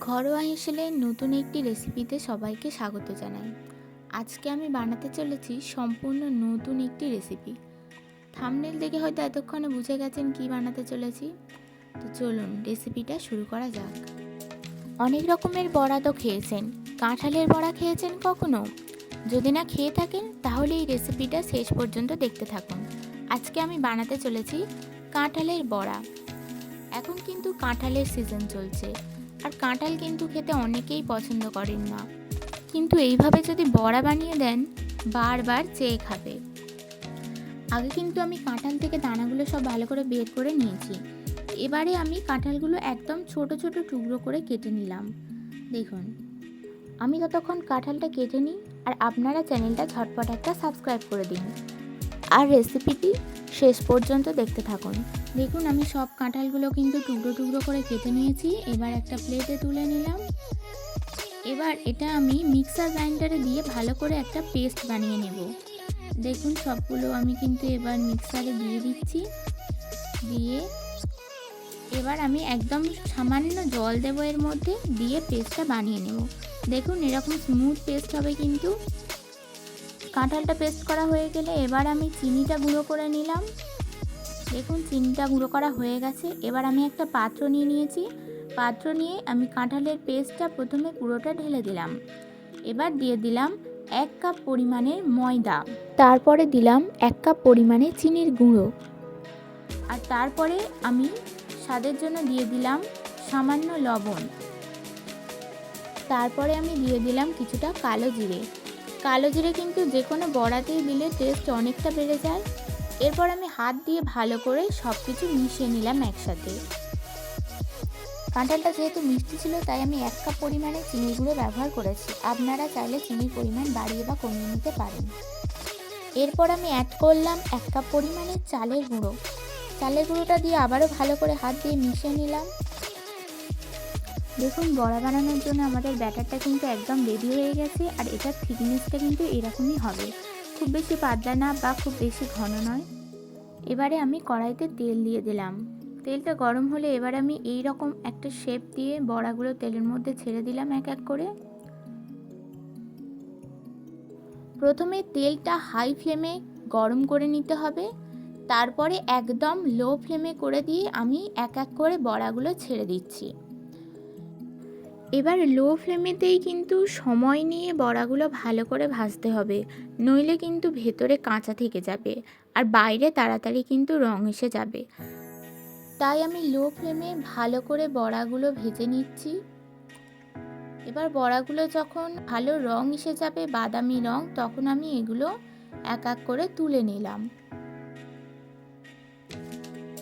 ঘরোয়া হেসেলের নতুন একটি রেসিপিতে সবাইকে স্বাগত জানাই। আজকে আমি বানাতে চলেছি সম্পূর্ণ নতুন একটি রেসিপি। থামনেল দেখে হয়তো এতক্ষণে বুঝে গেছেন কি বানাতে চলেছি। তো চলুন রেসিপিটা শুরু করা যাক। অনেক রকমের বড়া তো খেয়েছেন। কাঁঠালের বড়া খেয়েছেন কখনো? যদি না খেয়ে থাকেন, তাহলে এই রেসিপিটা শেষ পর্যন্ত দেখতে থাকুন। আজকে আমি বানাতে চলেছি কাঁঠালের বড়া। এখন কিন্তু কাঁঠালের সিজন চলছে। আর কাঁঠাল কিন্তু খেতে অনেকেই পছন্দ করেন না। কিন্তু এইভাবে যদি বড়া বানিয়ে দেন, বারবার চেয়ে খাবে। আগে কিন্তু আমি কাঁঠাল থেকে দানাগুলো সব ভালো করে বের করে নিয়েছি। এবারে আমি কাঁঠালগুলো একদম ছোট ছোট টুকরো করে কেটে নিলাম। দেখুন, আমি ততক্ষণ কাঁঠালটা কেটে নিই আর আপনারা চ্যানেলটা ঝটপট একটা সাবস্ক্রাইব করে দিন। আর রেসিপিটি শেষ পর্যন্ত দেখতে থাকুন। দেখুন, আমি সব কাঁঠালগুলো কিন্তু টুকরো টুকরো করে কেটে নিয়েছি। এবার একটা প্লেটে তুলে নিলাম। এবার এটা আমি মিক্সার গ্রাইন্ডারে দিয়ে ভালো করে একটা পেস্ট বানিয়ে নেব। দেখুন, সবগুলো আমি কিন্তু এবার মিক্সারে দিয়ে দিচ্ছি। দিয়ে এবার আমি একদম সামান্য জল দেবো এর মধ্যে দিয়ে পেস্টটা বানিয়ে নেব। দেখুন, এরকম স্মুথ পেস্ট হবে কিন্তু। কাঁঠালটা পেস্ট করা হয়ে গেলে এবার আমি চিনিটা গুঁড়ো করে নিলাম। দেখুন, চিনিটা গুঁড়ো করা হয়ে গেছে। এবার আমি একটা পাত্র নিয়ে নিয়েছি। পাত্র নিয়ে আমি কাঁঠালের পেস্টটা প্রথমে পুরোটা ঢেলে দিলাম। এবার দিয়ে দিলাম এক কাপ পরিমাণের ময়দা। তারপরে দিলাম এক কাপ পরিমাণে চিনির গুঁড়ো। আর তারপরে আমি স্বাদের জন্য দিয়ে দিলাম সামান্য লবণ। তারপরে আমি দিয়ে দিলাম কিছুটা কালো জিরে। কালো জিরে কিন্তু যে কোনো বড়াতেই দিলে টেস্ট অনেকটা বেড়ে যায়। এরপর আমি হাত দিয়ে ভালো করে সব কিছু মিশিয়ে নিলাম একসাথে। কাঁঠালটা যেহেতু মিষ্টি ছিল, তাই আমি এক কাপ পরিমাণে চিনি গুঁড়ো ব্যবহার করেছি। আপনারা চাইলে চিনির পরিমাণ বাড়িয়ে বা কমিয়ে নিতে পারেন। এরপর আমি অ্যাড করলাম এক কাপ পরিমাণে চালের গুঁড়ো। চালের গুঁড়োটা দিয়ে আবারও ভালো করে হাত দিয়ে মিশিয়ে নিলাম। দেখুন, বড়া বানানোর জন্য আমাদের ব্যাটারটা কিন্তু একদম রেডি হয়ে গেছে আর এটার থিকনেসটা কিন্তু এরকমই হবে। খুব বেশি পাতলা না বা খুব বেশি ঘন নয়। এবারে আমি কড়াইতে তেল দিয়ে দিলাম। তেলটা গরম হলে এবার আমি এই রকম একটা শেপ দিয়ে বড়াগুলো তেলের মধ্যে ছেড়ে দিলাম এক এক করে। প্রথমে তেলটা হাই ফ্লেমে গরম করে নিতে হবে। তারপরে একদম লো ফ্লেমে করে দিয়ে আমি এক এক করে বড়াগুলো ছেড়ে দিচ্ছি। এবার লো ফ্লেমেতেই কিন্তু সময় নিয়ে বড়াগুলো ভালো করে ভাজতে হবে। নইলে কিন্তু ভেতরে কাঁচা থেকে যাবে আর বাইরে তাড়াতাড়ি কিন্তু রং এসে যাবে। তাই আমি লো ফ্লেমে ভালো করে বড়াগুলো ভেজে নিচ্ছি। এবার বড়াগুলো যখন ভালো রং এসে যাবে, বাদামি রং, তখন আমি এগুলো এক এক করে তুলে নিলাম।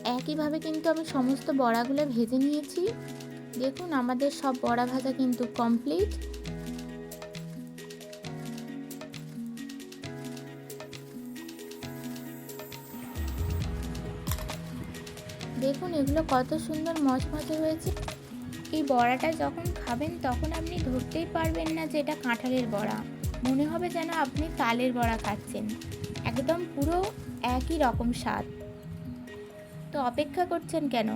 একইভাবে কিন্তু আমি সমস্ত বড়াগুলো ভেজে নিয়েছি। দেখুন, আমাদের সব বড়া ভাজা কিন্তু কমপ্লিট দেখুন, এগুলো কত সুন্দর মচমচে হয়েছে। এই বড়াটা যখন খাবেন, তখন আপনি ধরতেই পারবেন না যে এটা কাঁঠালের বড়া। মনে হবে যেন আপনি তালের বড়া খাচ্ছেন। একদম পুরো একই রকম স্বাদ। তো অপেক্ষা করছেন কেন?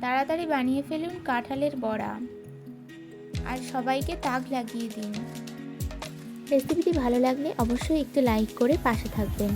তাড়াতাড়ি বানিয়ে ফেলুন কাঁঠালের বড়া। আর সবাইকে তাক লাগিয়ে দিন। রেসিপিটি ভালো লাগলে অবশ্যই একটু লাইক করে পাশে থাকবেন।